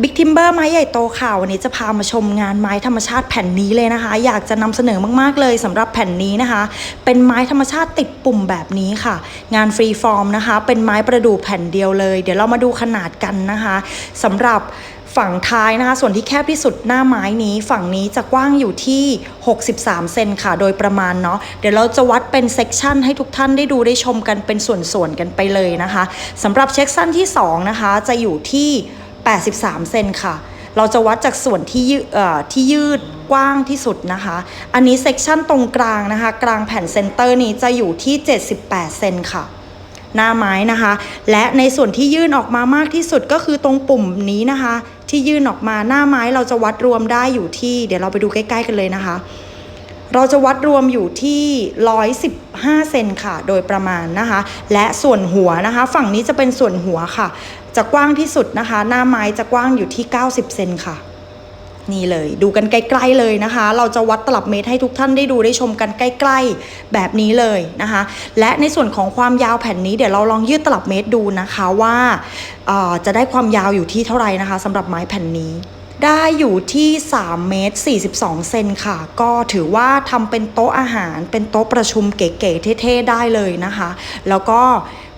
บิ๊กทิมเบอร์ไม้ใหญ่โตค่ะวันนี้จะพามาชมงานไม้ธรรมชาติแผ่นนี้เลยนะคะ อยากจะนำเสนอมากๆเลยสำหรับแผ่นนี้นะคะ เป็นไม้ธรรมชาติติดปุ่มแบบนี้ค่ะ งานฟรีฟอร์มนะคะ เป็นไม้ประดู่แผ่นเดียวเลย เดี๋ยวเรามาดูขนาดกันนะคะสำหรับฝั่งท้ายนะคะ ส่วนที่แคบที่สุดหน้าไม้นี้ ฝั่งนี้จะกว้างอยู่ที่ 63 เซนค่ะ โดยประมาณเนาะเดี๋ยวเราจะวัดเป็นเซกชันให้ทุกท่านได้ดูได้ชมกันเป็นส่วนๆกันไปเลยนะคะสำหรับเช็คสั้นที่สองนะคะจะอยู่ที่ 83 เซนค่ะ เราจะวัดจากส่วนที่ยืดที่ยืดกว้างที่สุดนะคะ อันนี้เซกชันตรงกลางนะคะ กลางแผ่นเซนเตอร์นี้จะอยู่ที่ 78 เซนค่ะ หน้าไม้นะคะ และในส่วนที่ยื่นออกมามากที่สุดก็คือตรงปุ่มนี้นะคะ ที่ยื่นออกมาหน้าไม้เราจะวัดรวมได้อยู่ที่ เดี๋ยวเราไปดูใกล้ ๆ กันเลยนะคะ เราจะวัดรวมอยู่ที่ 115 เซนค่ะ โดยประมาณนะคะ และส่วนหัวนะคะ ฝั่งนี้จะเป็นส่วนหัวค่ะ จะกว้างที่สุดนะคะ หน้าไม้จะกว้างอยู่ที่ 90 เซนค่ะ นี่เลย ดูกันใกล้ๆเลยนะคะ เราจะวัดตลับเมตรให้ทุกท่านได้ดูได้ชมกันใกล้ๆแบบนี้เลยนะคะ และในส่วนของความยาวแผ่นนี้เดี๋ยวเราลองยืดตลับเมตรดูนะคะว่าจะได้ความยาวอยู่ที่เท่าไหร่นะคะสำหรับไม้แผ่นนี้ ได้อยู่ที่3เมตร42 เซนค่ะ ก็ถือว่าทำเป็นโต๊ะอาหาร เป็นโต๊ะประชุมเก๋ๆเท่ๆได้เลยนะคะ แล้วก็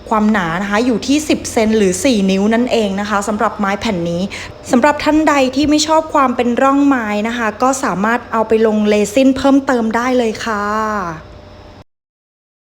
ความหนานะคะอยู่ที่ 10 เซนหรือ 4 นิ้วนั่นเองนะคะสำหรับไม้แผ่นนี้สำหรับท่านใดที่ไม่ชอบความเป็นร่องไม้นะคะ ก็สามารถเอาไปลงเลซินเพิ่มเติมได้เลยค่ะ